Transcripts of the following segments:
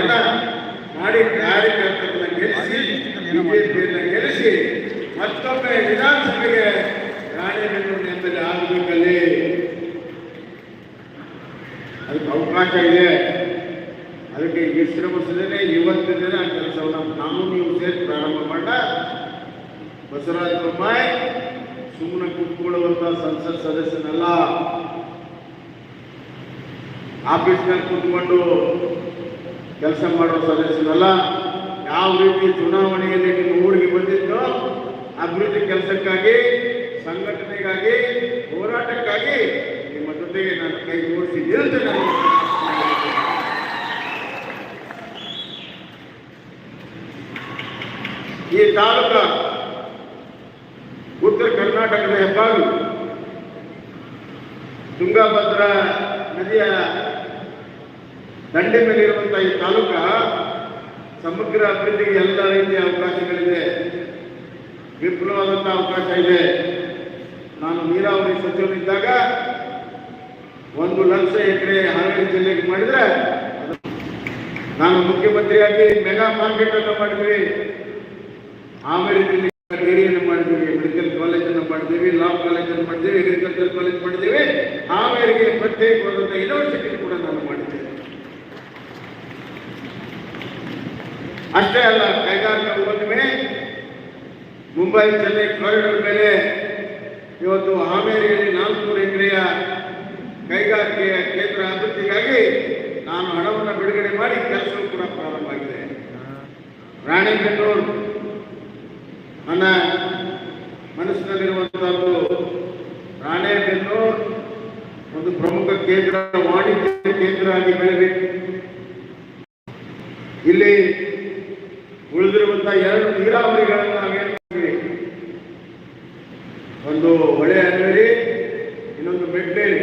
ಎಲ್ಲ ಮಾಡಿ ಕಾರ್ಯಕರ್ತರನ್ನ ಗೆಲ್ಲಿಸಿ, ಬಿಜೆಪಿಯನ್ನ ಗೆಲ್ಲಿಸಿ, ಮತ್ತೊಮ್ಮೆ ವಿಧಾನಸಭೆಗೆ ರಾಣೆಬೆನ್ನೂರು ಎಂ ಎಲ್ ಎ ಆಗಬೇಕಲ್ಲಿ. ಅದಕ್ಕೆ ಅವಕಾಶ ಇದೆ. ಅದಕ್ಕೆ ಈ ಶ್ರಮಿಸಿದ್ರೆ ಇವತ್ತಿನ ಆ ಕೆಲಸವನ್ನು ನಾವು ನೀವು ಸೇರಿ ಪ್ರಾರಂಭ ಮಾಡ. ಬಸವರಾಜ ಬೊಮ್ಮಾಯಿ ಸುಮ್ಮನೆ ಕೂತ್ಕೊಳ್ಳುವಂತ ಸಂಸತ್ ಸದಸ್ಯನಲ್ಲ. ಆಫೀಸ್ನಲ್ಲಿ ಕೂತ್ಕೊಂಡು ಕೆಲಸ ಮಾಡೋ ಸದಸ್ಯರಲ್ಲ, ಯಾವ ರೀತಿ ಚುನಾವಣೆಯಲ್ಲಿ ನಿಮ್ಮ ಊರಿಗೆ ಬಂದಿದ್ದೋ ಅಭಿವೃದ್ಧಿ ಕೆಲಸಕ್ಕಾಗಿ, ಸಂಘಟನೆಗಾಗಿ, ಹೋರಾಟಕ್ಕಾಗಿ ನಿಮ್ಮ ಜೊತೆಗೆ ನಾನು ಕೈ ಜೋಡಿಸಿ ನಿಲ್ತೇನೆ ಈ ತಾಲೂಕ ಉತ್ತರ ಕರ್ನಾಟಕದ ಹೆಬ್ಬಾಳು ತುಂಗಭದ್ರಾ ನದಿಯ ದಂಡೆ ಮೇಲೆ ಇರುವಂತಹ ಈ ತಾಲೂಕ ಸಮಗ್ರ ಅಭಿವೃದ್ಧಿಗೆ ಎಲ್ಲ ರೀತಿಯ ಅವಕಾಶಗಳಿದೆ. ವಿಪುಲವಾದಂತಹ ಅವಕಾಶ ಇದೆ. ನಾನು ನೀರಾವರಿ ಸಚಿವನಿದ್ದಾಗ ಒಂದು ಲಕ್ಷ ಎಕರೆ ಹಾವೇರಿ ಜಿಲ್ಲೆಗೆ ಮಾಡಿದ್ರೆ ನಾನು ಮುಖ್ಯಮಂತ್ರಿಯಾಗಿ ಮೆಗಾ ಮಾರ್ಕೆಟ್ ಅನ್ನು ಮಾಡಿದ್ವಿ. ಹಾವೇರಿ ಜಿಲ್ಲೆ ಡೇರಿಯನ್ನು ಮಾಡಿದ್ದೀವಿ ಮೆಡಿಕಲ್ ಕಾಲೇಜನ್ನು ಮಾಡಿದ್ದೀವಿ ಲಾ ಕಾಲೇಜನ್ನು ಮಾಡಿದ್ದೀವಿ ಅಗ್ರಿಕಲ್ಚರ್ ಕಾಲೇಜ್ ಮಾಡಿದ್ದೀವಿ ಹಾವೇರಿಗೆ ಪ್ರತ್ಯೇಕವಾದಂಥ ಯೂನಿವರ್ಸಿಟಿ ಕೂಡ ನಾನು ಮಾಡಿದ್ದೇನೆ. ಅಷ್ಟೇ ಅಲ್ಲ, ಕೈಗಾರಿಕಾ ಉದ್ಯಮಿ ಮುಂಬೈ ಚೆನ್ನೈ ಕಾರಿಡಾರ್ ಮೇಲೆ ಇವತ್ತು ಹಾವೇರಿಯಲ್ಲಿ ನಾಲ್ಕುನೂರು ಎಕರೆಯ ಕೈಗಾರಿಕೆಯ ಕೇಂದ್ರ ಅಭಿವೃದ್ಧಿಗಾಗಿ ನಾನು ಹಣವನ್ನು ಬಿಡುಗಡೆ ಮಾಡಿ ಕೆಲಸವೂ ಕೂಡ ಪ್ರಾರಂಭ ಆಗಿದೆ. ರಾಣೆಬೆನ್ನೂರು, ನನ್ನ ಮನಸ್ಸಿನಲ್ಲಿರುವಂತಹದ್ದು ರಾಣೆಬೆನ್ನೂರು, ಒಂದು ಪ್ರಮುಖ ಕೇಂದ್ರ, ವಾಣಿಜ್ಯ ಕೇಂದ್ರ ಆಗಿ ಬೆಳೆಬೇಕು. ಇಲ್ಲಿ ಉಳಿದಿರುವಂತಹ ಎರಡು ನೀರಾವರಿಗಳನ್ನು ನಾವೇನು? ಒಂದು ಹೊಳೆ ಅನ್ವೇರಿ ಇನ್ನೊಂದು ಬೆಟ್ಟೇರಿ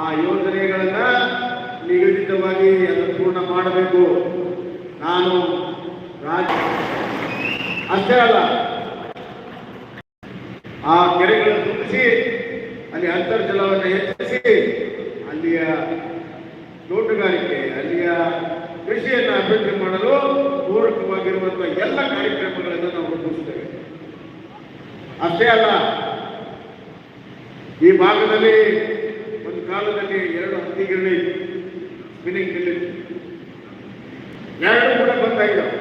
ಆ ಯೋಜನೆಗಳನ್ನ ನಿಗದಿತವಾಗಿ ಅದನ್ನು ಪೂರ್ಣ ಮಾಡಬೇಕು. ನಾನು ರಾಜ ಅಷ್ಟೇ ಅಲ್ಲ ಆ ಕೆರೆಗಳನ್ನು ತುಂಬಿಸಿ, ಅಲ್ಲಿ ಅಂತರ್ಜಲವನ್ನು ಹೆಚ್ಚಿಸಿ, ಅಲ್ಲಿಯ ತೋಟಗಾರಿಕೆ, ಅಲ್ಲಿಯ ಕೃಷಿಯನ್ನು ಅಭಿವೃದ್ಧಿ ಮಾಡಲು ಪೂರಕವಾಗಿರುವಂತಹ ಎಲ್ಲ ಕಾರ್ಯಕ್ರಮಗಳನ್ನು ನಾವು ರೂಪಿಸುತ್ತೇವೆ. ಅಷ್ಟೇ ಅಲ್ಲ, ಈ ಭಾಗದಲ್ಲಿ ಒಂದು ಕಾಲದಲ್ಲಿ ಎರಡು ಹತ್ತಿಗಿರಲಿ ಸ್ಪಿನ್ನಿಂಗ್ ಗಿರಣಿ ಎರಡು ಕೂಡ ಬಂದಾಗಿದ್ದಾವೆ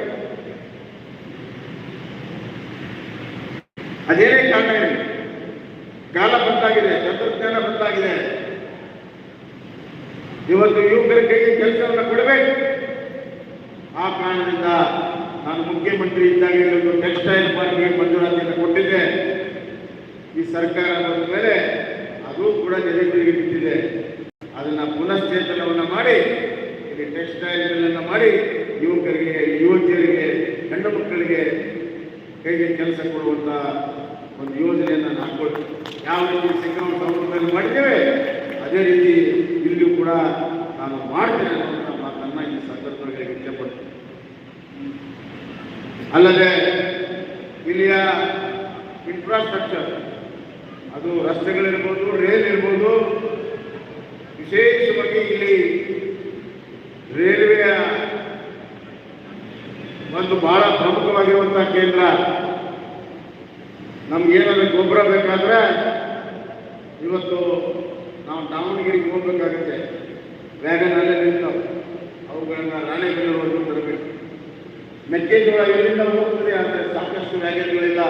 ಅದೇನೇ ಕಾರಣ ಕಾಲ ಬಂದಾಗಿದೆ, ತಂತ್ರಜ್ಞಾನ ಬಂದಾಗಿದೆ. ಇವತ್ತು ಯುವಕರಿಗೆ ಕೆಲಸವನ್ನು ಕೊಡಬೇಕು. ಆ ಕಾರಣದಿಂದ ನಾನು ಮುಖ್ಯಮಂತ್ರಿ ಇದ್ದಾಗ ಇಲ್ಲೊಂದು ಟೆಕ್ಸ್ಟೈಲ್ ಪಾರ್ಕ್ಗೆ ಮಂಜೂರಾತಿಯನ್ನು ಕೊಟ್ಟಿದ್ದೆ. ಈ ಸರ್ಕಾರ ಬಂದ ಮೇಲೆ ಅದು ಕೂಡ ನೆರೆದಿರಿಗೆ ಬಿಟ್ಟಿದೆ. ಅದನ್ನು ಪುನಶ್ಚೇತನವನ್ನು ಮಾಡಿ, ಇಲ್ಲಿ ಟೆಕ್ಸ್ಟೈಲ್ ಮಾಡಿ ಯುವಕರಿಗೆ, ಯುವತಿಯರಿಗೆ ಹೆಣ್ಣು ಮಕ್ಕಳಿಗೆ ಕೈಗೆ ಕೆಲಸ ಕೊಡುವಂಥ ಒಂದು ಯೋಜನೆಯನ್ನು ನಾನು ಹಾಕೊಳ್ತೀನಿ ಯಾವ ರೀತಿ ಸಮುದ್ರದಲ್ಲಿ ಮಾಡಿದ್ದೇವೆ, ಅದೇ ರೀತಿ ಇಲ್ಲಿಯೂ ಕೂಡ ನಾನು ಮಾಡ್ತೇನೆ ಅಲ್ಲದೆ ಇಲ್ಲಿಯ ಇನ್ಫ್ರಾಸ್ಟ್ರಕ್ಚರ್ ಅದು ರಸ್ತೆಗಳಿರ್ಬೋದು ರೈಲ್ ಇರ್ಬೋದು, ವಿಶೇಷವಾಗಿ ಇಲ್ಲಿ ರೈಲ್ವೆಯ ಒಂದು ಬಹಳ ಪ್ರಮುಖವಾಗಿರುವಂತಹ ಕೇಂದ್ರ. ನಮ್ಗೆ ಏನಾದ್ರು ಗೊಬ್ಬರ ಬೇಕಾದ್ರೆ ಇವತ್ತು ನಾವು ದಾವಣಗೆರೆಗೆ ಹೋಗ್ಬೇಕಾಗುತ್ತೆ. ವ್ಯಾಗನಲ್ಲೇ ನಿಂತು. ಅವುಗಳನ್ನ ರಾಣೆಬೆನ್ನೂರು ತರಬೇಕು ಮೆಕ್ಕೆಜೋಳ ಎಲ್ಲಿಂದ ಹೋಗ್ತದೆ ಅಂದರೆ ಸಾಕಷ್ಟು ವ್ಯಾಗನ್ಗಳಿಲ್ಲ.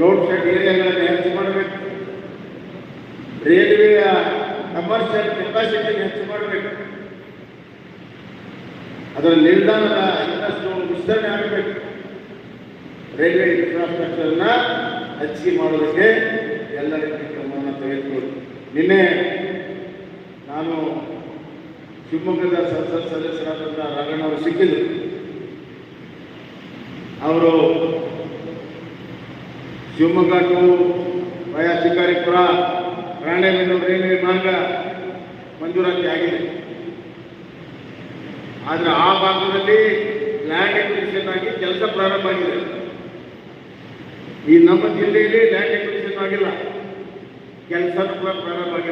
ರೋಡ್ ಸೈಡ್ ಏರಿಯಾಗಳನ್ನು ಹೆಚ್ಚು ಮಾಡಬೇಕು. ರೈಲ್ವೆಯ ಕಮರ್ಷಿಯಲ್ ಕೆಪಾಸಿಟಿ ಹೆಚ್ಚು ಮಾಡಬೇಕು. ಅದರ ನಿಲ್ದಾಣದ ಇನ್ನಷ್ಟು ವಿಸ್ತರಣೆ ಆಗಬೇಕು. ರೈಲ್ವೆ ಇನ್ಫ್ರಾಸ್ಟ್ರಕ್ಚರ್ನ ಹೆಚ್ಚಿಗೆ ಮಾಡೋದಕ್ಕೆ ಎಲ್ಲ ರೀತಿಯ ಕ್ರಮವನ್ನು ತೆಗೆದುಕೊಳ್ಳಿ. ನಿನ್ನೆ ನಾನು ಶಿವಮೊಗ್ಗದ ಸಂಸತ್ ಸದಸ್ಯರಾದಂಥ ರಂಗಣ್ಣವರು ಸಿಕ್ಕಿದ್ರು. ಅವರು Shivamogga to via Shikaripura, Ranebennur railway ಮಾರ್ಗ ಮಂಜೂರಾತಿ ಆಗಿದೆ. ಆದರೆ ಆ ಭಾಗದಲ್ಲಿ ಲ್ಯಾಂಡ್ ಎಕ್ವಿಷನ್ ಆಗಿ ಕೆಲಸ ಪ್ರಾರಂಭ ಆಗಿದೆ. ಈ ನಮ್ಮ ಜಿಲ್ಲೆಯಲ್ಲಿ ಲ್ಯಾಂಡ್ ಎಕ್ವಿಷನ್ ಆಗಿಲ್ಲ. ಕೆಲಸ ಪ್ರಾರಂಭ ಆಗಿದೆ.